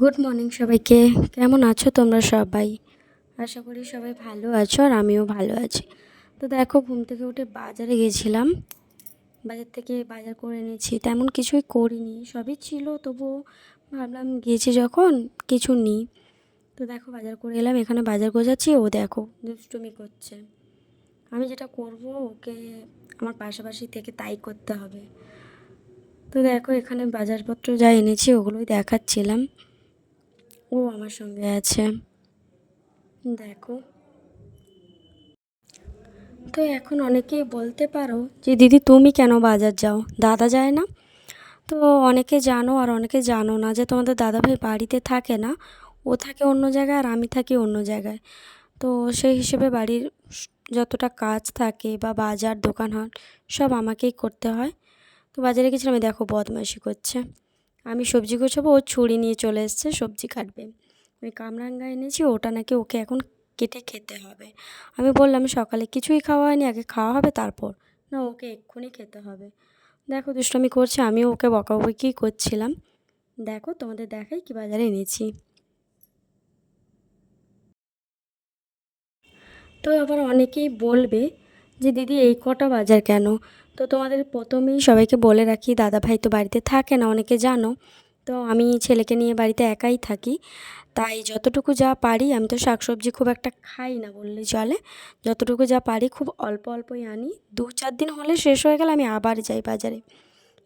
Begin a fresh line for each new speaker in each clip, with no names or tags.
Good morning সবাইকে। কেমন আছো তোমরা সবাই? আশা করি সবাই ভালো আছো আর আমিও ভালো আছি। তো দেখো, ঘুম থেকে উঠে বাজারে গেছিলাম। বাজার থেকে বাজার করে এনেছি। তেমন কিছুই করিনি। সবই ছিল, তবুও ভাবলাম গিয়েছি যখন, কিছু নিই। তো দেখো, বাজার করে এলাম। এখানে বাজার গোছাচ্ছি। ও দেখো, দুষ্টুমি করছে। আমি যেটা করব, ওকে আমার পাশাপাশি থেকে তাই করতে হবে। তো দেখো, এখানে বাজারপত্র যা এনেছি, ওগুলোই দেখাচ্ছিলাম। ও আমার সঙ্গে আছে। দেখো। তো এখন অনেকেই বলতে পারো যে, দিদি, তুমি কেন বাজার যাও? দাদা যায় না? তো অনেকে জানো আর অনেকে জানো না যে, তোমাদের দাদাভাই বাড়িতে থাকে না। ও থাকে অন্য জায়গায় আর আমি থাকি অন্য জায়গায়। তো সেই হিসেবে বাড়ির যতটা কাজ থাকে বা বাজার দোকান হাট সব আমাকেই করতে হয়। তো বাজারে গেছিলাম দেখো, বদমাইশি করছে। আমি সবজি গোছাবো, ও ছুরি নিয়ে চলে এসছে, সবজি কাটবে। আমি কামরাঙ্গা এনেছি, ওটা নাকি ওকে এখন কেটে খেতে হবে। আমি বললাম, সকালে কিছুই খাওয়া হয়নি, আগে খাওয়া হবে, তারপর। না, ওকে এক্ষুনি খেতে হবে। দেখো, দুষ্টমি করছে আমিও ওকে বকাবকি করছিলাম। দেখো, তোমাদের দেখাই কি বাজারে এনেছি। তো আবার অনেকেই বলবে যে, দিদি, এই কটা বাজার কেন? তো তোমাদের প্রথমেই সবাইকে বলে রাখি দাদা ভাই তো বাড়িতে থাকে না, অনেকে জানো। তো আমি ছেলেকে নিয়ে বাড়িতে একাই থাকি। তাই যতটুকু যা পারি, আমি তো শাকসবজি খুব একটা খাই না বললেই চলে। যতটুকু যা পারি, খুব অল্প অল্পই আনি। দু চার দিন হলে শেষ হয়ে গেলে আমি আবার যাই বাজারে।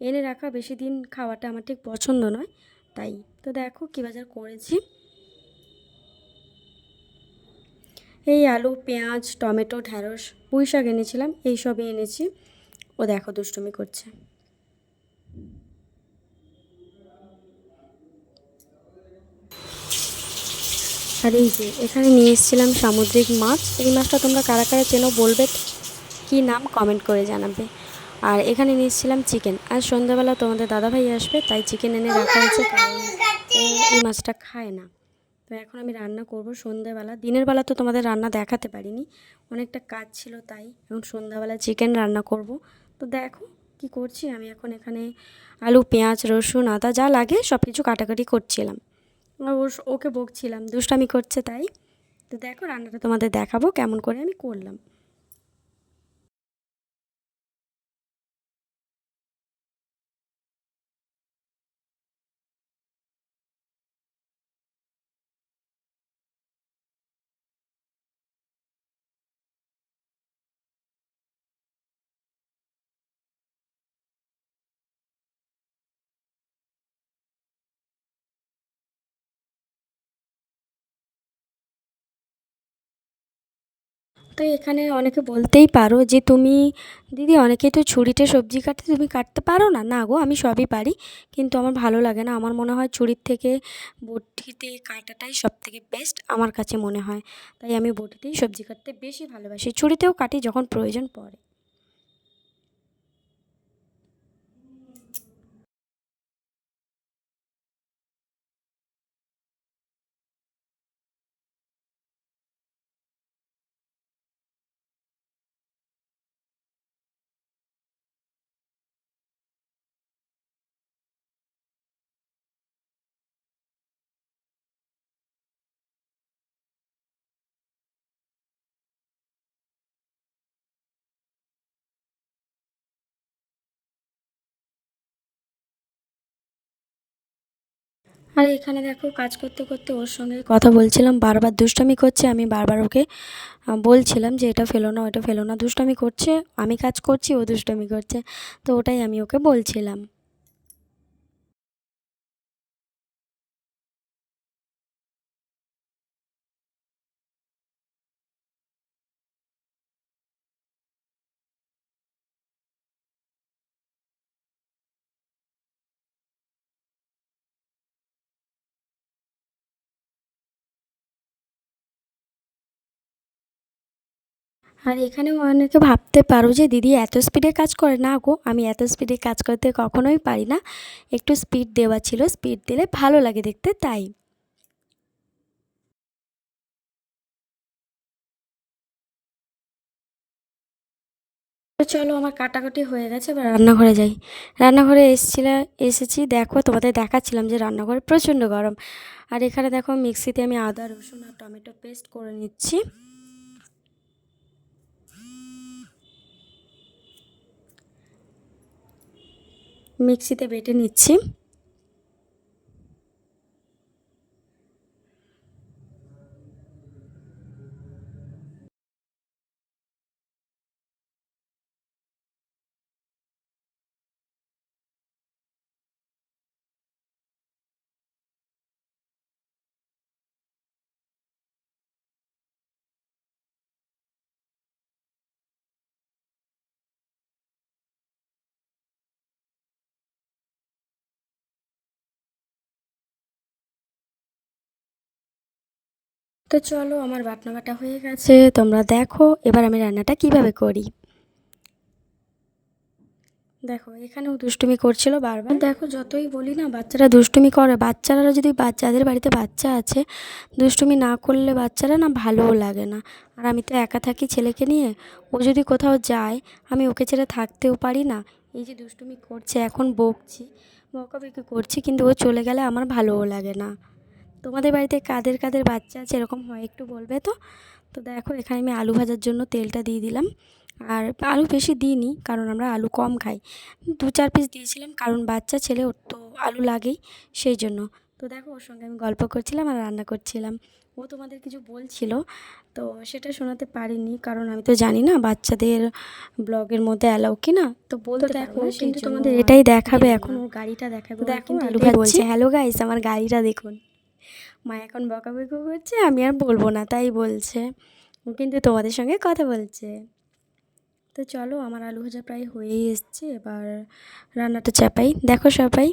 এনে রাখা, বেশি দিন খাওয়াটা আমার ঠিক পছন্দ নয়। তাই তো দেখো কী বাজার করেছি। এই আলু, পেঁয়াজ, টমেটো, ঢ্যাঁড়স, পুঁই শাক এনেছিলাম এইসবই এনেছি। ও দেখো দুষ্টুমি করছে। আর এই যে, এখানে নিয়ে এসেছিলাম সামুদ্রিক মাছ। এই মাছটা তোমরা কারা কারা চেনো বলবে? কি নাম? কমেন্ট করে জানাবে। আর এখানে নিয়ে এসেছিলাম চিকেন আর সন্ধ্যাবেলা তোমাদের দাদাভাই আসবে, তাই চিকেন এনে রাখা হয়েছে, কারণ এই মাছটা খায় না। তো এখন আমি রান্না করব সন্ধ্যাবেলা। দিনের বেলা তো তোমাদের রান্না দেখাতে পারিনি, অনেকটা কাজ ছিল তাই। এখন সন্ধ্যাবেলা চিকেন রান্না করব। তো দেখো কি করছি আমি এখন এখানে আলু, পেঁয়াজ, রসুন, আদা যা লাগে সব কিছু কাটাকাটি করছিলাম। ওকে বকছিলাম, দুষ্টামি করছে তাই। তো দেখো রান্নাটা তোমাদের দেখাবো কেমন করে আমি করলাম। তো এখানে অনেকে বলতেই পারো যে তুমি, দিদি অনেকে তো ছুরিতে সবজি কাটতে তুমি কাটতে পারো না? না গো, আমি সবই পারি। কিন্তু আমার ভালো লাগে না। আমার মনে হয় ছুরির থেকে বটিতে কাটাটাই সব থেকে বেস্ট আমার কাছে মনে হয়। তাই আমি বটিতেই সবজি কাটতে বেশি ভালোবাসি। ছুরিতেও কাটি যখন প্রয়োজন পড়ে। আর এখানে দেখো কাজ করতে করতে ওর সঙ্গে কথা বলছিলাম, বারবার দুষ্টামি করছে, আমি বারবার ওকে বলছিলাম যে এটা ফেলো না, ওটা ফেলো না, দুষ্টামি করছে, আমি কাজ করছি, ও দুষ্টামি করছে, তো ওটাই আমি ওকে বলছিলাম। আর এখানেও অনেকে ভাবতে পারো যে, দিদি, এত স্পিডে কাজ করে? না গো, আমি এত স্পিডে কাজ করতে কখনোই পারি না। একটু স্পিড দেওয়া ছিল স্পিড দিলে ভালো লাগে দেখতে, তাই। চলো, আমার কাটাকাটি হয়ে গেছে, এবার রান্নাঘরে যাই। রান্নাঘরে এসেছিলাম এসেছি, দেখো, তোমাদের দেখাচ্ছিলাম যে, রান্নাঘরে প্রচণ্ড গরম। আর এখানে দেখো, মিক্সিতে আমি আদা, রসুন আর টমেটো পেস্ট করে নিচ্ছি। মিক্সিতে বেটে নিচ্ছি। তো চলো, আমার বাটনা বাটা হয়ে গেছে। তোমরা দেখো, এবার আমি রান্নাটা কীভাবে করি। দেখো, এখানেও দুষ্টুমি করছিল বারবার। দেখো, যতই বলি না, বাচ্চারা দুষ্টুমি করে। বাচ্চারা যদি বাচ্চাদের বাড়িতে বাচ্চা আছে, দুষ্টুমি না করলে বাচ্চারা না ভালোও লাগে না। আর আমি তো একা থাকি ছেলেকে নিয়ে। ও যদি কোথাও যায়, আমি ওকে ছেড়ে থাকতেও পারি না। এই যে দুষ্টুমি করছে, এখন বকছি। বকাবকি করছি, কিন্তু ও চলে গেলে আমার ভালোও লাগে না। তোমাদের বাড়িতে কাদের কাদের বাচ্চা আছে এরকম হয় একটু বলবে তো? তো দেখো এখানে আমি আলু ভাজার জন্য তেলটা দিয়ে দিলাম। আর আলু বেশি দিইনি কারণ আমরা আলু কম খাই। দু চার পিস দিয়েছিলাম কারণ বাচ্চা ছেলে ওর তো আলু লাগেই সেই জন্য। তো দেখো ওর সঙ্গে আমি গল্প করছিলাম আর রান্না করছিলাম। ও তোমাদের কিছু বলছিল তো সেটা শোনাতে পারিনি কারণ আমি তো জানি না বাচ্চাদের ব্লগের মধ্যে অ্যালাউ কি না তো বলতে দেখো কিন্তু তোমাদের এটাই দেখাবে এখন ওর গাড়িটা দেখাবে। দেখো আলু বলছে হ্যালো গাইস আমার গাড়িটা দেখুন। মা এখন বকাবকি করছে, আমি আর বলব না, তাই বলছে। ও কিন্তু তোমাদের সঙ্গে কথা বলছে। তো চলো, আমার আলু ভাজা প্রায় হয়েই এসছে, এবার রান্নাটা চাপাই। দেখো সবাই।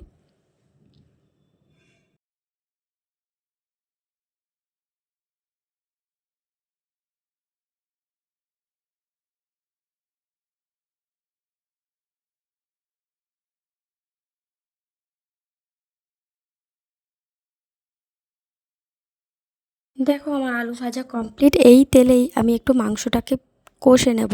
দেখো আমার আলু ভাজা কমপ্লিট এই তেলেই আমি একটু মাংসটাকে কষে নেব।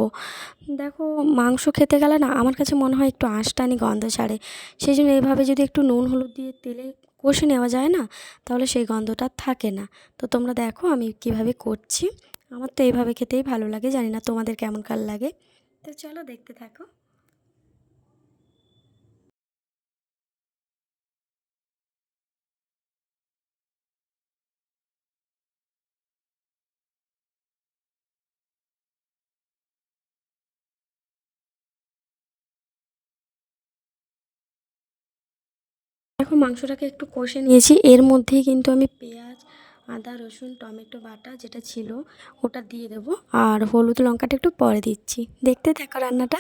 দেখো, মাংস খেতে গেলে না আমার কাছে মনে হয় একটু আঁশটানি গন্ধ ছাড়ে। সেই জন্য এইভাবে যদি একটু নুন, হলুদ দিয়ে তেলে কষে নেওয়া যায় না, তাহলে সেই গন্ধটা থাকে না। তো তোমরা দেখো আমি কীভাবে করছি। আমার তো এইভাবে খেতেই ভালো লাগে, জানি না তোমাদের কেমন কাল লাগে। তো চলো দেখতে থাকো। দেখো মাংসটাকে একটু কষে নিয়েছি। এর মধ্যেই কিন্তু আমি পেঁয়াজ, আদা, রসুন, টমেটো বাটা যেটা ছিল ওটা দিয়ে দেবো। আর হলুদ লঙ্কাটা একটু পরে দিচ্ছি। দেখতে থাকো রান্নাটা।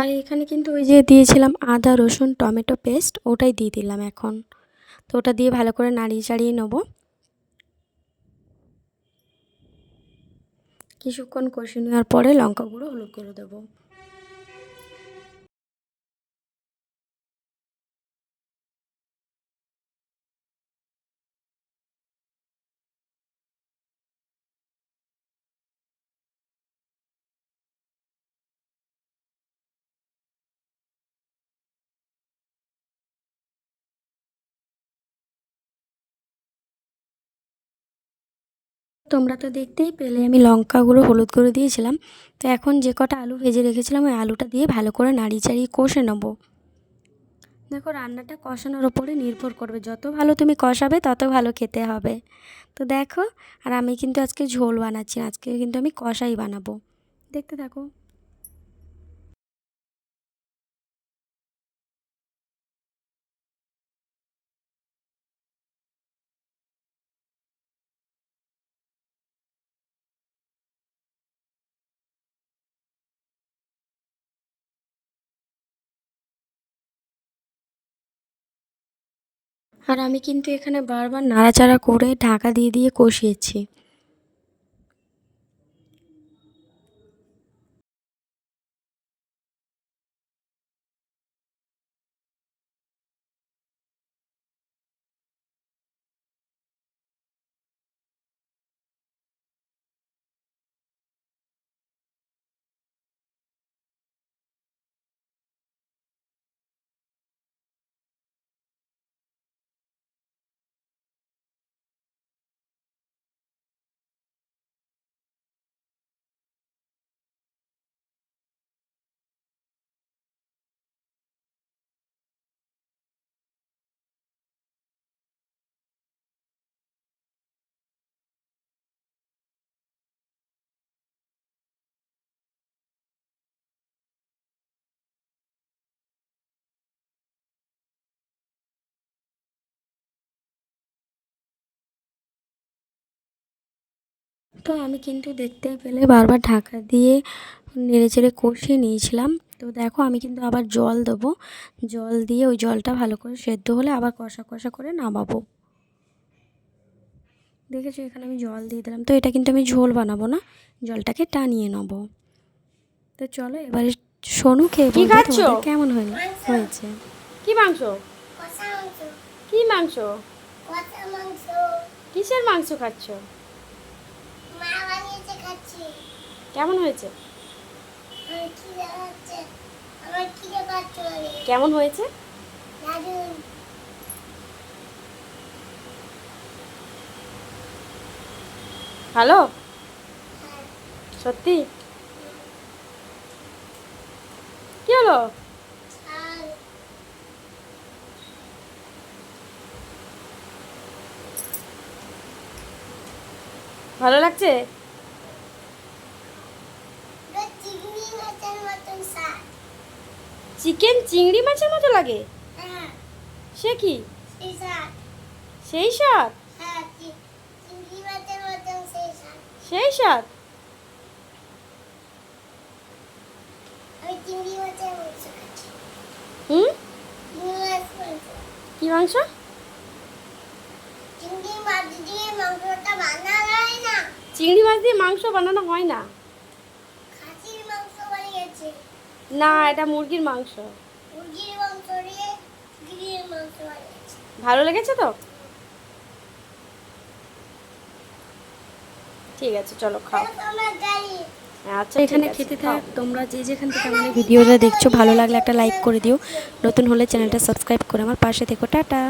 আর এখানে কিন্তু ওই যে দিয়েছিলাম আদা, রসুন, টমেটো পেস্ট, ওটাই দিয়ে দিলাম এখন। তো ওটা দিয়ে ভালো করে নাড়িয়ে চাড়িয়ে নেব। কিছুক্ষণ কষে নেওয়ার পরে লঙ্কা গুঁড়ো হলুদ করে দেবো। তোমরা তো দেখতেই পেলে, আমি লঙ্কা গুঁড়ো হলুদ করে দিয়েছিলাম। তো এখন যে কটা আলু ভেজে রেখেছিলাম, ওই আলুটা দিয়ে ভালো করে নাড়িয়ে চাড়িয়ে কষে নেব। দেখো, রান্নাটা কষানোর ওপরে নির্ভর করবে। যত ভালো তুমি কষাবে, তত ভালো খেতে হবে। তো দেখো, আর আমি কিন্তু আজকে ঝোল বানাচ্ছি আজকে কিন্তু আমি কষাই বানাবো। দেখতে থাকো। আর আমি কিন্তু এখানে বারবার নাড়াচাড়া করে ঢাকা দিয়ে দিয়ে কষিয়েছি। তো আমি কিন্তু দেখতে পেলে বারবার ঢাকা দিয়ে নেড়ে চেড়ে কষিয়ে নিয়েছিলাম। তো দেখো আমি কিন্তু আবার জল দেবো। জল দিয়ে ওই জলটা ভালো করে সেদ্ধ হলে আবার কষা কষা করে নামাবো। দেখেছ এখানে আমি জল দিয়ে দিলাম। তো এটা কিন্তু আমি ঝোল বানাবো না জলটাকে টানিয়ে নেব। তো চলো এবারে শোনো খেয়ে
কি খাচ্ছো?
কেমন হয়ে হয়েছে।
কি মাংস?
কষা মাংস।
কি মাংস?
কষা মাংস।
কিসের মাংস খাচ্ছ
মা বানিয়েছে খাচ্ছি
কেমন হয়েছে? কেমন হয়েছে?
দারুণ
ভালো?
হ্যাঁ।
সত্যি? কি হলো? ভালো লাগছে
ওটা চিংড়ি মাছের মতন স্বাদ
চিকেন চিংড়ি মাছের মতো লাগে?
হ্যাঁ।
সে কি?
সেই স্বাদ।
সেই স্বাদ?
হ্যাঁ
হুম? কি মাংস?
চিংড়ি মাছ দিয়ে মাংসটা বানানো হয় না।
চিংড়ি মাছ দিয়ে মাংস বানানো হয় না? না এটা মুরগির মাংস।
মুরগির মাংস দিয়ে চিংড়ির মাংস
ভালো লেগেছে তো? ঠিক আছে চলো খাও। আচ্ছা
এখানে খেতে থাক তোমরা যে যেখান থেকে আমার ভিডিওটা দেখছ ভালো লাগলে একটা লাইক করে দিও। নতুন হলে চ্যানেলটা সাবস্ক্রাইব করে আমার পাশে থেকো টাটা।